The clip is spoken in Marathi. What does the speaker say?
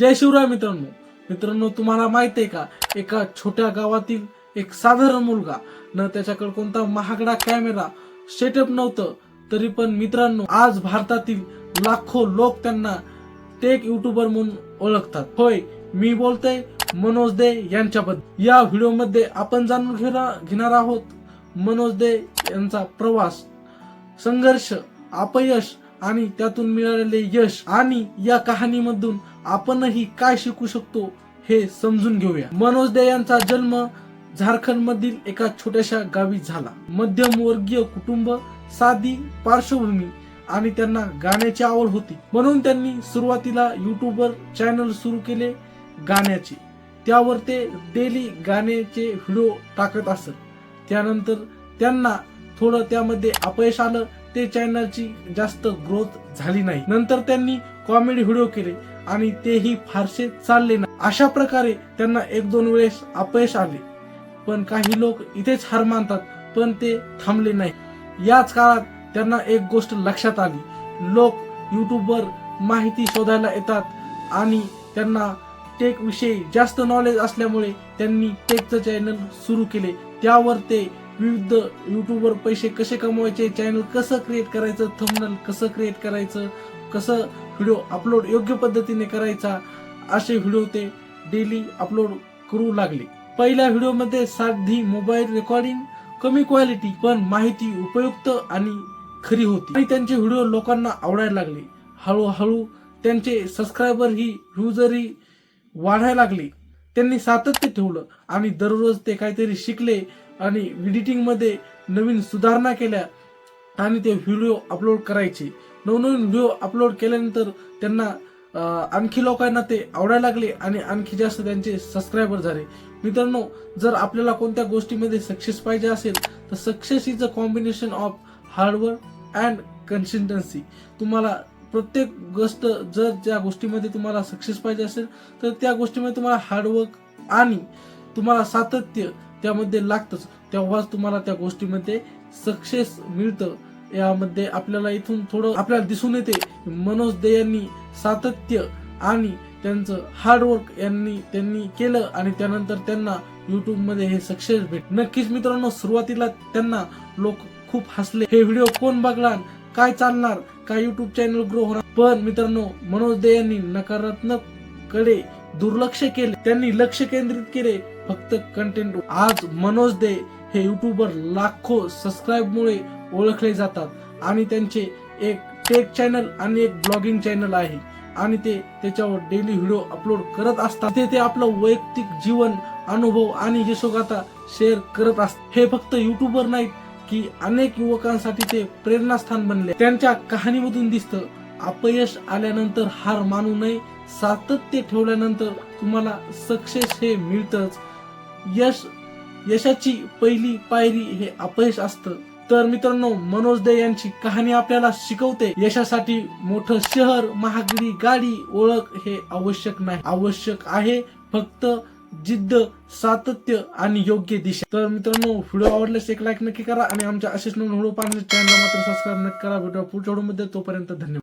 जय शिवराय मित्रांनो. मित्रांनो तुम्हाला माहीत आहे का एका छोट्या गावातील एक साधारण मुलगा न त्याच्याकडे कोणता महागडा कॅमेरा सेटअप नव्हतं तरी पण मित्रांनो आज भारतातील लाखो लोक त्यांना टेक युट्यूबर म्हणून ओळखतात. होय मी बोलतोय मनोज दे यांच्याबद्दल. या व्हिडिओमध्ये आपण जाणून घेणार घेणार आहोत मनोज दे यांचा प्रवास संघर्ष अपयश आणि त्यातून मिळालेले यश आणि या कहाणीमधून आपणही काय शिकू शकतो हे समजून घेऊया. मनोज दे यांचा जन्म झारखंड मधील एका छोट्याशा गावी झाला. मध्यमवर्गीय कुटुंब साधी पार्श्वभूमी आणि त्यांना गाण्याची आवड होती. म्हणून त्यांनी सुरुवातीला युट्यूबवर चॅनल सुरू केले गाण्याचे. त्यावर ते डेली गाण्याचे व्हिडिओ टाकत असत. त्यानंतर त्यांना थोडं त्यामध्ये अपयश आलं. ते चॅनलची जास्त ग्रोथ झाली नाही. नंतर त्यांनी कॉमेडी व्हिडिओ केले आणि तेही फारसे चालले नाही. अशा प्रकारे त्यांना एक दोन वेळेस अपयश आले. पण काही लोक इथेच हार मानतात पण ते थांबले नाही. याच काळात त्यांना एक गोष्ट लक्षात आली. लोक युट्यूबवर माहिती शोधायला येतात आणि त्यांना टेक विषयी जास्त नॉलेज असल्यामुळे त्यांनी टेकचं चॅनल सुरू केले. त्यावर ते विविध युट्यूबवर पैसे कसे कमवायचे चॅनल कसं क्रिएट करायचं थंबनल कसं क्रिएट करायचं कसं व्हिडिओ अपलोड योग्य पद्धतीने करायचा असे व्हिडिओ ते डेली अपलोड करू लागले. पहिल्या व्हिडिओमध्ये साधी मोबाईल रेकॉर्डिंग कमी क्वालिटी पण माहिती उपयुक्त आणि खरी होती. आणि त्यांचे व्हिडिओ लोकांना आवडायला लागले. हळूहळू त्यांचे सबस्क्रायबर ही व्ह्यूजही वाढायला लागले. त्यांनी सातत्य ठेवलं आणि दररोज ते काहीतरी शिकले आणि एडिटिंगमध्ये नवीन सुधारणा केल्या आणि ते व्हिडिओ अपलोड करायचे. नवनवीन व्हिडिओ अपलोड केल्यानंतर त्यांना आणखी लोकांना ते आवडायला लागले आणि आणखी जास्त त्यांचे सबस्क्रायबर झाले. मित्रांनो जर आपल्याला कोणत्या गोष्टीमध्ये सक्सेस पाहिजे असेल तर success is a combination of hard work and consistency तुम्हाला प्रत्येक गोष्ट जर ज्या गोष्टीमध्ये तुम्हाला सक्सेस पाहिजे असेल तर त्या गोष्टीमध्ये तुम्हाला हार्डवर्क आणि तुम्हाला सातत्य त्यामध्ये लागतंच. तेव्हाच तुम्हाला त्या गोष्टीमध्ये सक्सेस मिळतं. यामध्ये आपल्याला इथून थोडं आपल्याला दिसून येते मनोज दे यांनी सातत्य आणि त्यांचं हार्डवर्क यांनी त्यांनी केलं आणि त्यानंतर त्यांना युट्यूबमध्ये हे सक्सेस भेट. नक्कीच मित्रांनो सुरुवातीला त्यांना लोक खूप हसले. हे व्हिडिओ कोण बघणार? काय चालणार? काय युट्यूब चॅनल ग्रो होणार? पण मित्रांनो मनोज दे यांनी नकारात्मककडे दुर्लक्ष केले. त्यांनी लक्ष केंद्रित केले. फक्त कंटेंट आज मनोज दे हे युट्यूबर लाखो सबस्क्राईबमुळे ओळखले जातात. आणि त्यांचे एक टेक चॅनल आणि एक ब्लॉगिंग चॅनल आहे. आणि ते त्याच्यावर डेली व्हिडिओ अपलोड करत असतात. ते ते आपलं वैयक्तिक जीवन अनुभव आणि यशोगाथा शेअर करत असतात हे फक्त युट्यूबर नाहीत की अनेक युवकांसाठी ते प्रेरणास्थान बनले. त्यांच्या कहाणीमधून दिसतं अपयश आल्यानंतर हार मानू नये सातत्य ठेवल्यानंतर तुम्हाला सक्सेस हे मिळतंच. यश यशाची पहिली पायरी हे अपयश असतं. तर मित्रांनो मनोज दे यांची कहाणी आपल्याला शिकवते. यशासाठी मोठं शहर महागडी गाडी ओळख हे आवश्यक नाही. आवश्यक आहे फक्त जिद्द सातत्य आणि योग्य दिशा. तर मित्रांनो व्हिडिओ आवडल्यास एक लाईक नक्की करा आणि आमच्या असेच नवीन व्हिडिओ पाहण्याच्या चॅनल मात्र सबस्क्राईब नक्की करा. व्हिडिओ पुढच्या व्हिडिओमध्ये तोपर्यंत धन्यवाद.